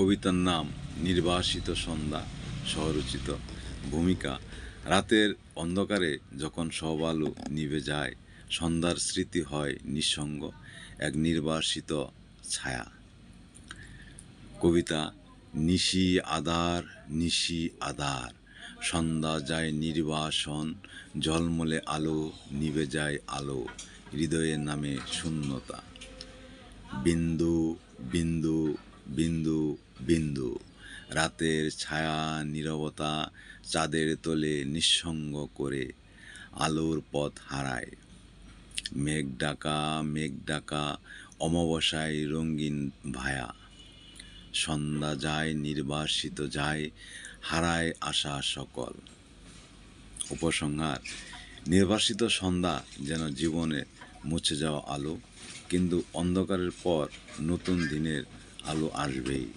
কবিতার নাম নির্বাসিত সন্ধ্যা সহরচিত ভূমিকা। রাতের অন্ধকারে যখন সব আলো নিভে যায়, সন্ধ্যার স্মৃতি হয় নিঃসঙ্গ এক নির্বাসিত ছায়া। কবিতা, নিশি আধার নিশি আধার, সন্ধ্যা যায় নির্বাসন, ঝলমলে আলো, নিভে যায় আলো হৃদয়ের নামে শূন্যতা। বিন্দু বিন্দু বিন্দু বিন্দু। রাতের ছায়া, নীরবতা চাঁদের তোলে নিঃসঙ্গ করে আলোর পথ হারায়। মেঘ ডাকা মেঘ ডাকা, অমাবস্যায় রঙিন ভায়া। সন্ধ্যা যায়, নির্বাসিত যায়, হারায় আশা সকল। উপসংহার, নির্বাসিত সন্ধ্যা যেন জীবনে মুছে যাওয়া আলো, কিন্তু অন্ধকারের পর নতুন দিনের আলো আসবেই।